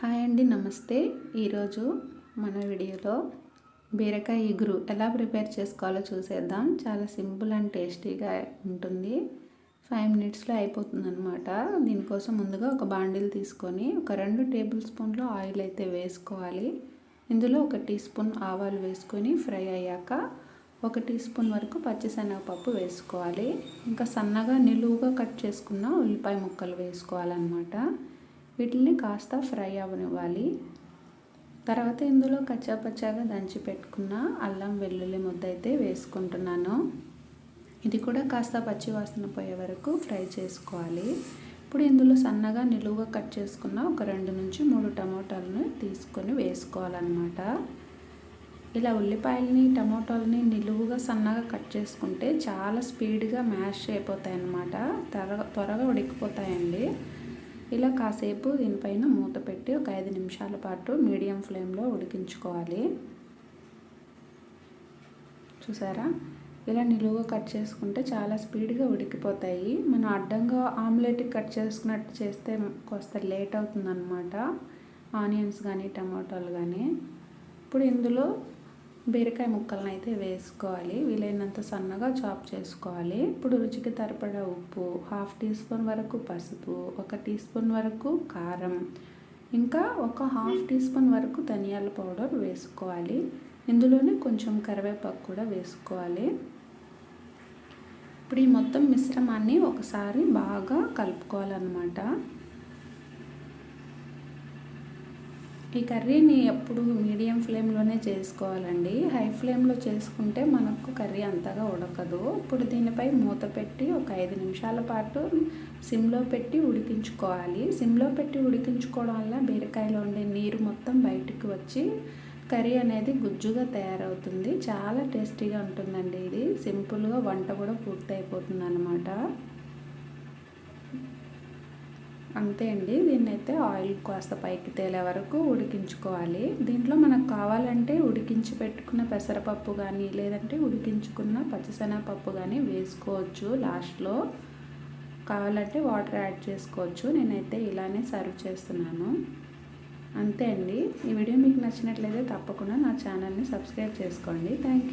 Hi అండి నమస్తే. ఈరోజు మన వీడియోలో బీరకాయ ఇగురు ఎలా ప్రిపేర్ చేసుకోవాలో చూసేద్దాం. చాలా సింపుల్ అండ్ టేస్టీగా ఉంటుంది. ఫైవ్ మినిట్స్లో అయిపోతుంది అనమాట దీనికోసం ముందుగా ఒక బాండిల్ తీసుకొని ఒక రెండు టేబుల్ స్పూన్లు ఆయిల్ అయితే వేసుకోవాలి. ఇందులో ఒక టీ స్పూన్ ఆవాలు వేసుకొని ఫ్రై అయ్యాక ఒక టీ స్పూన్ వరకు పచ్చిశనగపప్పు వేసుకోవాలి. ఇంకా సన్నగా నిలువుగా కట్ చేసుకున్న ఉల్లిపాయ ముక్కలు వేసుకోవాలన్నమాట. వీటిని కాస్త ఫ్రై అవనివ్వాలి. తర్వాత ఇందులో కచ్చాపచ్చాగా దంచి పెట్టుకున్న అల్లం వెల్లుల్లి ముద్ద అయితే వేసుకుంటున్నాను. ఇది కూడా కాస్త పచ్చి వాసన పోయే వరకు ఫ్రై చేసుకోవాలి. ఇప్పుడు ఇందులో సన్నగా నిలువుగా కట్ చేసుకున్న ఒక రెండు నుంచి మూడు టమాటాలను తీసుకొని వేసుకోవాలన్నమాట. ఇలా ఉల్లిపాయలని టమాటాలని నిలువుగా సన్నగా కట్ చేసుకుంటే చాలా స్పీడ్గా మ్యాష్ అయిపోతాయి అన్నమాట త్వరగా త్వరగా ఉడికిపోతాయండి. ఇలా కాసేపు దీనిపైన మూత పెట్టి ఒక ఐదు నిమిషాల పాటు మీడియం ఫ్లేమ్లో ఉడికించుకోవాలి. చూసారా? ఇలా నిలువుగా కట్ చేసుకుంటే చాలా స్పీడ్గా ఉడికిపోతాయి. మనం అడ్డంగా ఆమ్లెట్ కట్ చేసుకున్నట్టు చేస్తే కొంత లేట్ అవుతుందన్నమాట. ఆనియన్స్ కానీ టమాటోలు కానీ ఇప్పుడు ఇందులో బీరకాయ ముక్కలను అయితే వేసుకోవాలి. వీలైనంత సన్నగా చాప్ చేసుకోవాలి. ఇప్పుడు రుచికి తరపడా ఉప్పు హాఫ్ టీ స్పూన్ వరకు పసుపు ఒక టీ స్పూన్ వరకు కారం ఇంకా ఒక హాఫ్ టీ స్పూన్ వరకు ధనియాల పౌడర్ వేసుకోవాలి. ఇందులోనే కొంచెం కరివేపాకు కూడా వేసుకోవాలి. ఇప్పుడు ఈ మొత్తం మిశ్రమాన్ని ఒకసారి బాగా కలుపుకోవాలన్నమాట. ఈ కర్రీని ఎప్పుడు మీడియం ఫ్లేమ్లోనే చేసుకోవాలండి. హై ఫ్లేమ్లో చేసుకుంటే మనకు కర్రీ అంతగా ఉడకదు. ఇప్పుడు దీనిపై మూత పెట్టి ఒక ఐదు నిమిషాల పాటు సిమ్లో పెట్టి ఉడికించుకోవాలి. సిమ్లో పెట్టి ఉడికించుకోవడం వల్ల బీరకాయలో ఉండే నీరు మొత్తం బయటికి వచ్చి కర్రీ అనేది గుజ్జుగా తయారవుతుంది. చాలా టేస్టీగా ఉంటుందండి ఇది. సింపుల్గా వంట కూడా పూర్తయిపోతుంది అన్నమాట అంతే అండి. దీన్ని అయితే ఆయిల్ కాస్త పైకి తేలే వరకు ఉడికించుకోవాలి. దీంట్లో మనకు కావాలంటే ఉడికించి పెట్టుకున్న పెసరపప్పు కానీ లేదంటే ఉడికించుకున్న పచ్చిశనగపప్పు కానీ వేసుకోవచ్చు లాస్ట్లో. కావాలంటే వాటర్ యాడ్ చేసుకోవచ్చు. నేనైతే ఇలానే సర్వ్ చేస్తున్నాను. అంతే అండి. ఈ వీడియో మీకు నచ్చినట్లయితే తప్పకుండా నా ఛానల్ని సబ్స్క్రైబ్ చేసుకోండి. థ్యాంక్